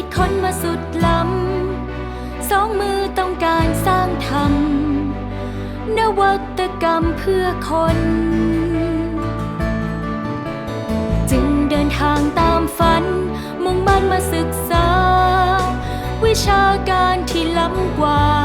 คิดค้นมาสุดลำสองมือต้องการสร้างธรรมนวัตกรรมเพื่อคน จึงเดินทางตามฝัน มุ่งมั่นมาศึกษา วิชาการที่ล้ำกว่า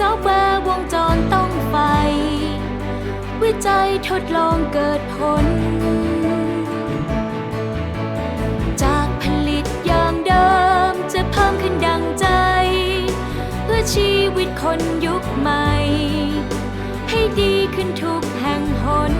ซอฟต์แวร์วงจรต้องไป วิจัยทดลองเกิดผล จากผลิตอย่างเดิมจะเพิ่มขึ้นดังใจ เพื่อชีวิตคนยุคใหม่ ให้ดีขึ้นทุกแห่งหน